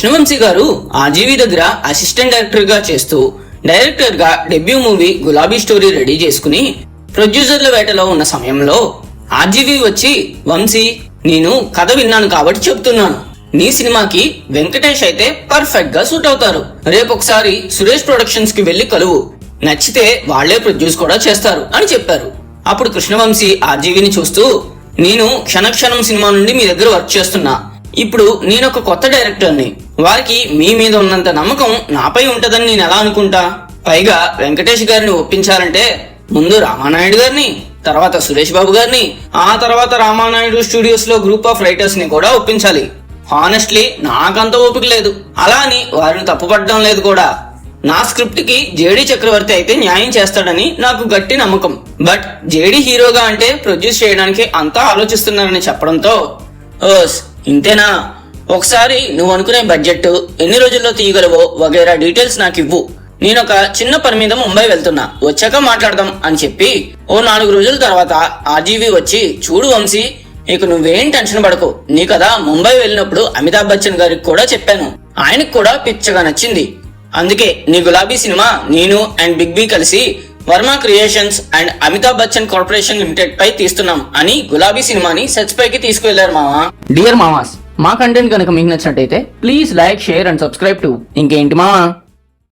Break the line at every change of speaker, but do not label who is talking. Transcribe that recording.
కృష్ణవంశీ గారు ఆర్జీవి దగ్గర అసిస్టెంట్ డైరెక్టర్గా చేస్తూ డైరెక్టర్గా debut movie Gulabi story ready చేసుకుని ప్రొడ్యూసర్ల వేటలో ఉన్న సమయంలో ఆర్జీవి వచ్చి వంశీ నేను కథ విన్నాను కాబట్టి చెప్తున్నాను. నీ సినిమాకి వెంకటేష్ అయితే పర్ఫెక్ట్గా సూట్ అవుతారు. రేపు ఒకసారి సురేష్ ప్రొడక్షన్స్కి వెళ్ళి కలువు. నచ్చితే వాళ్ళే ప్రొడ్యూస్ కూడా చేస్తారు అని చెప్పారు. అప్పుడు కృష్ణవంశీ ఆర్జీవిని చూస్తూ నేను క్షణక్షణం సినిమా నుండి మీ దగ్గర వర్క్ చేస్తున్నా. ఇప్పుడు నేను ఒక కొత్త డైరెక్టర్ని. వారికి మీ మీద ఉన్నంత నమ్మకం నాపై ఉంటదని నేను ఎలా అనుకుంటా? పైగా వెంకటేష్ గారిని ఒప్పించాలంటే ముందు రామానాయుడు గారిని తర్వాత సురేష్ బాబు గారిని ఆ తర్వాత రామానాయుడు స్టూడియోస్లో గ్రూప్ ఆఫ్ రైటర్స్ని కూడా ఒప్పించాలి. హానెస్ట్లీ నాకంత ఓపిక లేదు. అలా అని వారిని తప్పుపడడం లేదు కూడా. నా స్క్రిప్ట్కి జేడీ చక్రవర్తి అయితే న్యాయం చేస్తాడని నాకు గట్టి నమ్మకం. బట్ జేడీ హీరోగా అంటే ప్రొడ్యూస్ చేయడానికి అంతా ఆలోచిస్తున్నారని చెప్పడంతో ఓస్ ఇంతేనా? ఒకసారి నువ్వు అనుకునే బడ్జెట్ ఎన్ని రోజుల్లో తీయగలవో వగైరా డీటెయిల్స్ నాకు ఇవ్వు. నేను ఒక చిన్న పని మీద ముంబై వెళ్తున్నా. వచ్చాక మాట్లాడదాం అని చెప్పి ఓ నాలుగు రోజుల తర్వాత ఆర్జీవి వచ్చి చూడు వంశీ నీకు నువ్వేం టెన్షన్ పడకు. నీ కదా ముంబై వెళ్ళినప్పుడు అమితాబ్ బచ్చన్ గారికి కూడా చెప్పాను. ఆయనకు కూడా పిచ్చగా నచ్చింది. అందుకే నీ గులాబీ సినిమా నేను అండ్ బిగ్ బి కలిసి Varma creations and Amitabh Bachchan corporation limited పై తీస్తున్నాం అని గులాబీ సినిమాని సెట్స్ పైకి తీసుకువెళ్ళారు మావా. డియర్ మామాస్ మా కంటెంట్ కనుక మీకు నచ్చినట్టయితే please like share and subscribe to ఇంకేంటి మామా?